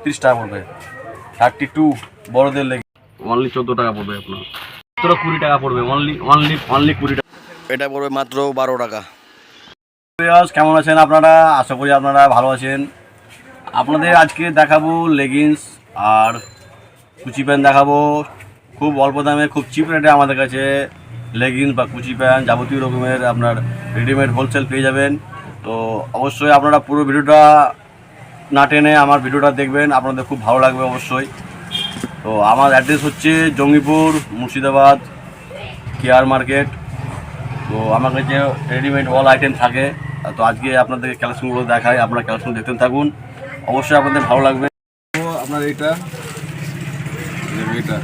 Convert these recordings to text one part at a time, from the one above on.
বত্রিশ টাকা পড়বে। থার্টি টু বড়দের লেগে। অনলি চোদ্দ টাকা পড়বে আপনার। মাত্র কুড়ি টাকা পড়বে। অনলি অনলি অনলি কুড়ি টাকা। এটা পড়বে মাত্র বারো টাকা। কেমন আছেন আপনারা? আশা করি আপনারা ভালো আছেন। আপনাদের আজকে দেখাবো লেগিংস আর কুচি প্যান্ট দেখাবো। খুব অল্প দামে খুব চিপ রেটে আমাদের কাছে লেগিংস বা কুচি প্যান্ট যাবতীয় রকমের আপনার রেডিমেড হোলসেল পেয়ে যাবেন। তো অবশ্যই আপনারা পুরো ভিডিওটা না টেনে আমার ভিডিওটা দেখবেন, আপনাদের খুব ভালো লাগবে অবশ্যই। তো আমার অ্যাড্রেস হচ্ছে জঙ্গিপুর, মুর্শিদাবাদ, কেয়ার মার্কেট। তো আমার কাছে রেডিমেড অল আইটেম থাকে, তো আজকে আপনাদের কালেকশনগুলো দেখাই, আপনারা কালেকশন দেখতে থাকুন। অবশ্যই আপনাদের ভালো লাগবে। আপনার এইটা এটা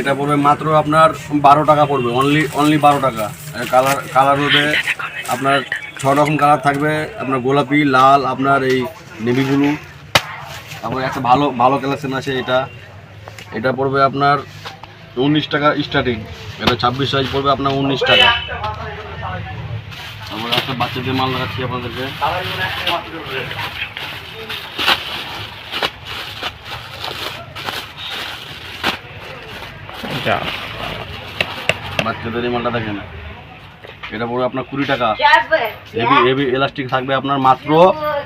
এটা পড়বে মাত্র আপনার বারো টাকা পড়বে অনলি অনলি বারো টাকা। কালার কালার হবে আপনার ছ রকম কালার থাকবে, আপনার গোলাপি, লাল, আপনার এই নেভি ব্লু। তারপরে একটা ভালো ভালো কালেকশন আছে এটা। এটা পড়বে আপনার উনিশ টাকা স্টার্টিং এটা ছাব্বিশ সাইজ পড়বে আপনার উনিশ টাকা। তারপরে একটা বাচ্চাদের মাল দেখাচ্ছি আপনাদেরকে। বাচ্চাদের এই মালটা দেখেন। এটা পড়বে আপনার কুড়ি টাকা। হেভি হেভি এলাস্টিক থাকবে আপনার মাত্র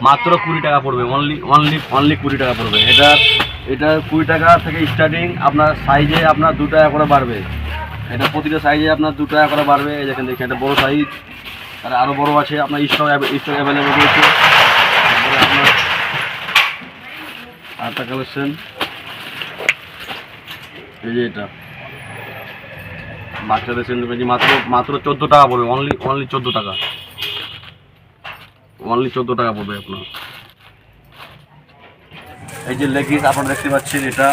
মাত্র কুড়ি টাকা পড়বে অনলি অনলি অনলি কুড়ি টাকা পড়বে। এটা এটা কুড়ি টাকা থেকে স্টার্টিং আপনার সাইজে আপনার দু টাকা করে বাড়বে। এটা প্রতিটা সাইজে আপনার দু টাকা করে বাড়বে। এই দেখেন দেখেন এটা বড়ো সাইজ আর আরও বড়ো আছে আপনার স্টক স্টক অ্যাভেলেবেল রয়েছে। তারপরে আপনার আরেকটা কালেকশন এই যে এটা। বাচ্চাদের সেন্ডুকেজি মাত্র মাত্র চোদ্দ টাকা পড়বে অনলি অনলি চোদ্দ টাকা। অনলি চোদ্দ টাকা পড়বে আপনার। এই যে লেগিংস আপনারা দেখতে পাচ্ছেন, এটা।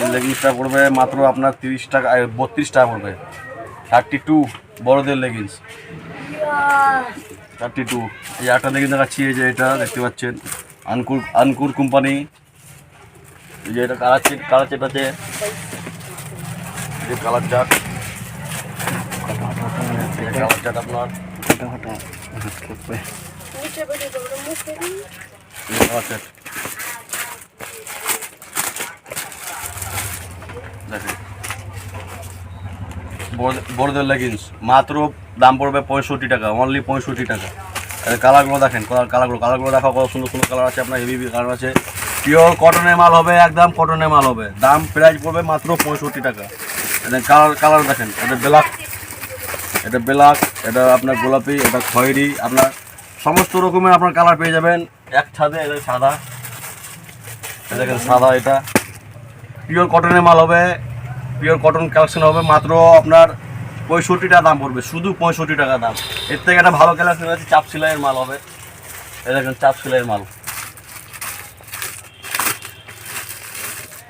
এই লেগিংসটা পড়বে মাত্র আপনার তিরিশ টাকা বত্রিশ টাকা পড়বে। থার্টি টু বড়দের লেগিংস থার্টি টু এই একটা লেগিংস দেখাচ্ছি, এই যে এটা দেখতে পাচ্ছেন। আনকুর আনকুর কোম্পানি এই যে এটা কালার চেট কালার চার্ট কালার চার্ট আপনার। বড়দের লেগিংস মাত্র দাম পড়বে পঁয়ষট্টি টাকা অনলি পঁয়ষট্টি টাকা। কালারগুলো দেখেন কালার কালারগুলো কালারগুলো দেখা কত সুন্দর সুন্দর কালার আছে, আপনার হেভি কালার আছে। পিওর কটনের মাল হবে, একদম কটনের মাল হবে। দাম প্রাইস পড়বে মাত্র পঁয়ষট্টি টাকা। এটা কালার কালার দেখেন, এটা ব্ল্যাক এটা ব্ল্যাক এটা আপনার গোলাপি, এটা খয়েরি, আপনার সমস্ত রকমের আপনার কালার পেয়ে যাবেন। এক ছাদে, এটা সাদা। দেখেন, সাদা এটা। পিওর কটনের মাল হবে পিওর কটন কালেকশন হবে, মাত্র আপনার পঁয়ষট্টি টাকা দাম পড়বে, শুধু পঁয়ষট্টি টাকা দাম। এর থেকে একটা ভালো কালেকশন আছে চাপ সেলাইয়ের মাল হবে। এই দেখেন চাপ সেলাইয়ের মাল।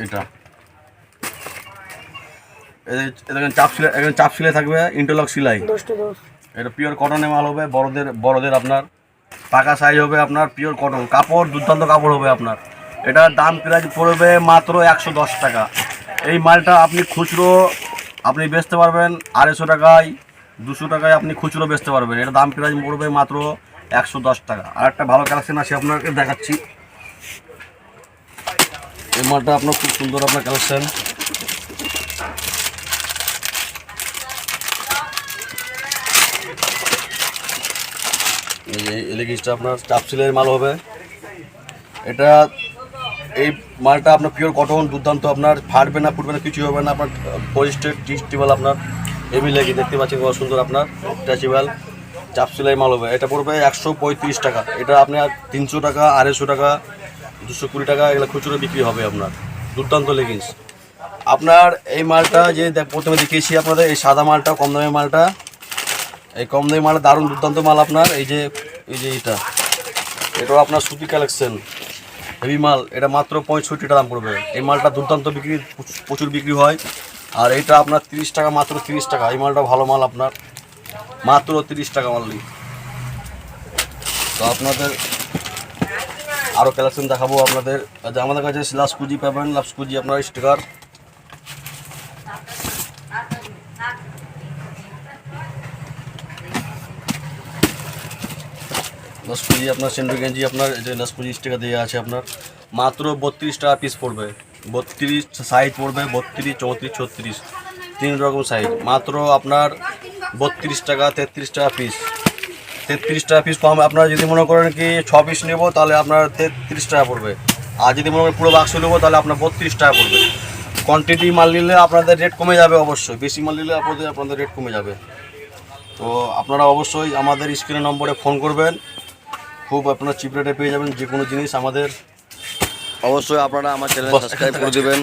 এটা। দেখেন চাপ সেলাই এখানে চাপ সেলাই থাকবে ইন্টারলক সেলাই। এটা পিওর কটনের মাল হবে বড়দের বড়দের আপনার। পাকা সাইজ হবে আপনার পিওর কটন কাপড় দুর্দান্ত কাপড় হবে আপনার। এটার দাম প্রাইস পড়বে মাত্র একশো দশ টাকা। এই মালটা আপনি খুচরো আপনি বেচতে পারবেন আড়াইশো টাকায় দুশো টাকায় আপনি খুচরো বেচতে পারবেন। এটা দাম প্রাইস পড়বে মাত্র একশো দশ টাকা। আর একটা ভালো কালেকশন আছে আপনাকে দেখাচ্ছি। এই মালটা আপনার খুব সুন্দর আপনার কালেকশন এলেগিসটা আপনার চাপ সিলের মাল হবে। এটা এই মালটা আপনার পিওর কটন দুর্দান্ত আপনার, ফাটবে না, ফুটবে না কিছু হবে না, আপনার পরিস্টেড টিস্টিবল আপনার হেভি লেগে দেখতে পাচ্ছেন কত সুন্দর আপনার ট্যাচিবাল চাপ সেলাই মাল হবে। এটা পড়বে একশো পঁয়ত্রিশ টাকা। এটা আপনার তিনশো টাকা, আড়াইশো টাকা, দুশো কুড়ি টাকা, এগুলো খুচরো বিক্রি হবে আপনার। দুর্দান্ত লেগিংস আপনার এই মালটা যে প্রথমে দেখিয়েছি আপনাদের, এই সাদা মালটা, কম দামের মালটা। এই কম দামি মালটা দারুণ দুর্দান্ত মাল আপনার এই যে এই যে এটা এটাও আপনার সুতি কালেকশন হেভি মাল এটা মাত্র পঁয়ষট্টি টাকা দাম পড়বে। এই মালটা দুর্দান্ত বিক্রি প্রচুর- বিক্রি হয়। আর এটা আপনার তিরিশ টাকা মাত্র তিরিশ টাকা। এই মালটা ভালো মাল আপনার মাত্র তিরিশ টাকা মাললি তো আপনাদের আরও কালেকশন দেখাবো আপনাদের। আচ্ছা, আমাদের কাছে লাস্ট কুজি পাবেন। লাস্ট কুজি আপনার স্টিকার নাসপুজি আপনার সেন্ডু গেঞ্জি আপনার যে নাসপুজি স্টিকার দেওয়া আছে আপনার। মাত্র বত্রিশ টাকা পিস পড়বে। বত্রিশ সাইজ পড়বে, বত্রিশ, চৌত্রিশ, ছত্রিশ। তিন রকম সাইজ মাত্র আপনার বত্রিশ টাকা, তেত্রিশ টাকা পিস তেত্রিশ টাকা পিস কম, আপনারা যদি মনে করেন কি ছ পিস নেব, তাহলে আপনার তেত্রিশ টাকা পড়বে। আর যদি মনে করেন পুরো বাক্স নেব, তাহলে আপনার বত্রিশ টাকা পড়বে। কোয়ান্টিটি মাল নিলে আপনাদের রেট কমে যাবে অবশ্যই। বেশি মাল নিলে আপনাদের আপনাদের রেট কমে যাবে। তো আপনারা অবশ্যই আমাদের স্ক্রিনের নম্বরে ফোন করবেন। খুব আপনারা চিপ রেটে পেয়ে যাবেন যে কোনো জিনিস আমাদের অবশ্যই আপনারা আমার চ্যানেল সাবস্ক্রাইব করে দেবেন।